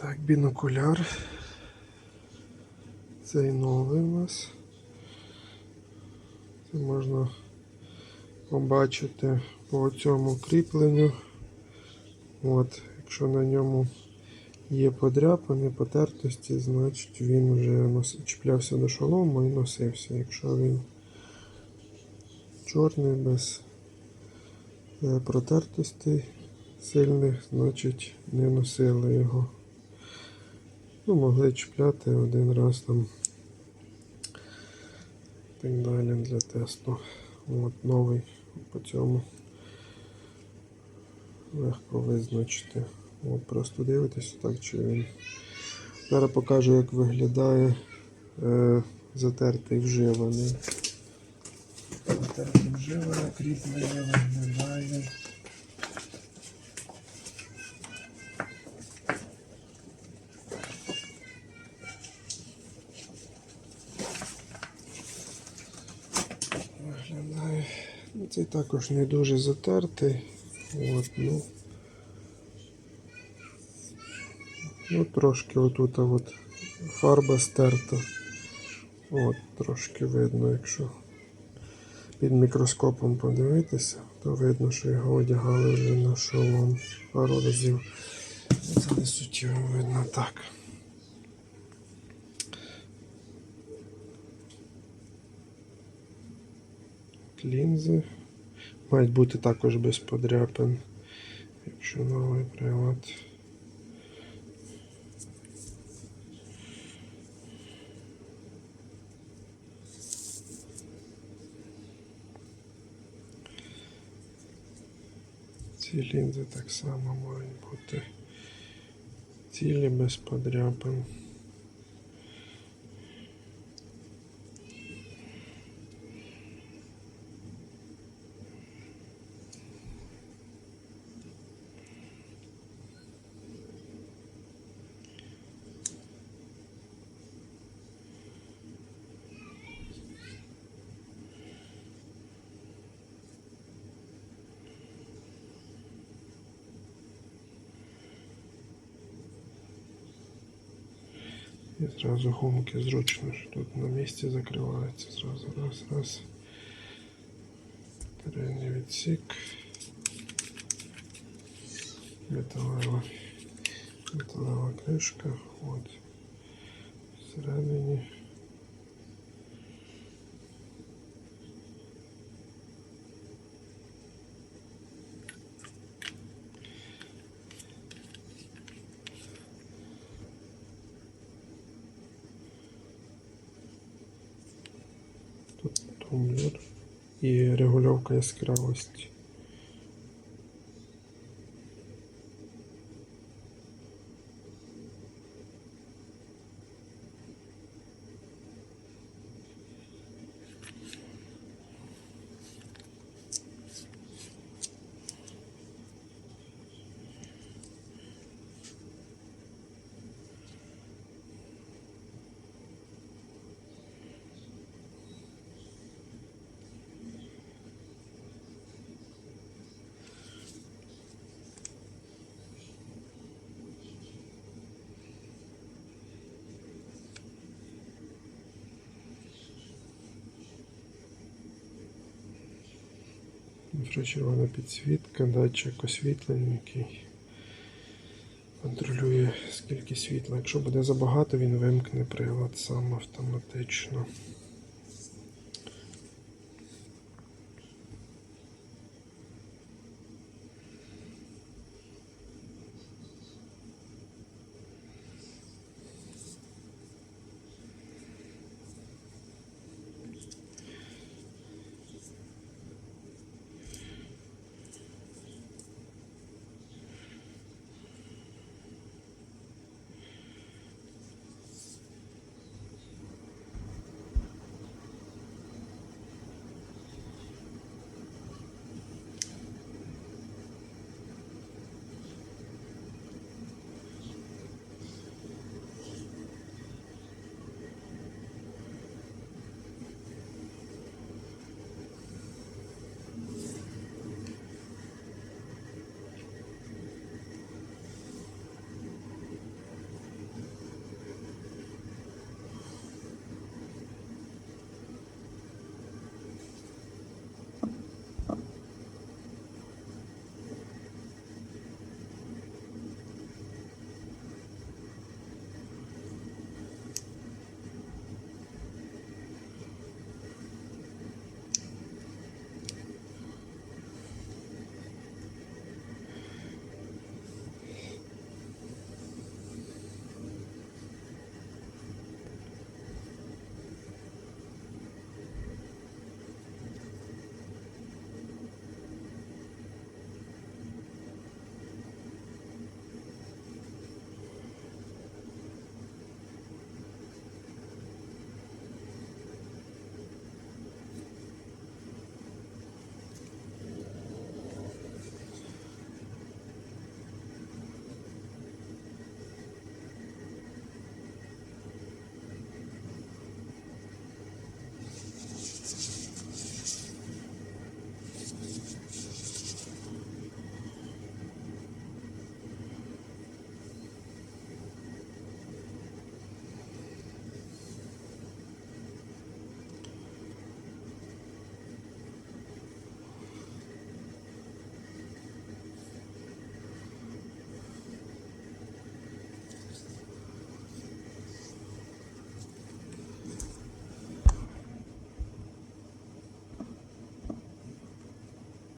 Так, бінокуляр. Цей новий у нас. Це можна побачити по цьому кріпленню. От, якщо на ньому є подряпини, потертості, значить він вже чіплявся до шолому і носився. Якщо він чорний без е, протертостей сильних, значить не носили його. Ну, могли чіпляти один раз там. Так далі для тесту. От новий по цьому легко визначити. От просто дивитесь так, чи він. Зараз покажу, як виглядає е, затертий вживаний. Затертий вживаний, кріплення. Виглядає. Цей також не дуже затертий. От, ну. Ну, трошки отут от фарба стерта. От, трошки видно, якщо під мікроскопом подивитися, то видно, що його одягали вже на шолом пару разів. Це не суттєво видно так. Лінзи. Мають бути також без подряпин, якщо новий прилад. Ці лінзи так само мають бути цілі без подряпин. І зразу гумки зручно, що тут на місці закриваються. Зразу раз, раз. Передній відсік. Металева, металева кришка. От. Всередині. Тумблер і регульовка яскравості. Інфрачервона підсвітка, датчик освітлення, який контролює скільки світла. Якщо буде забагато, він вимкне прилад сам автоматично.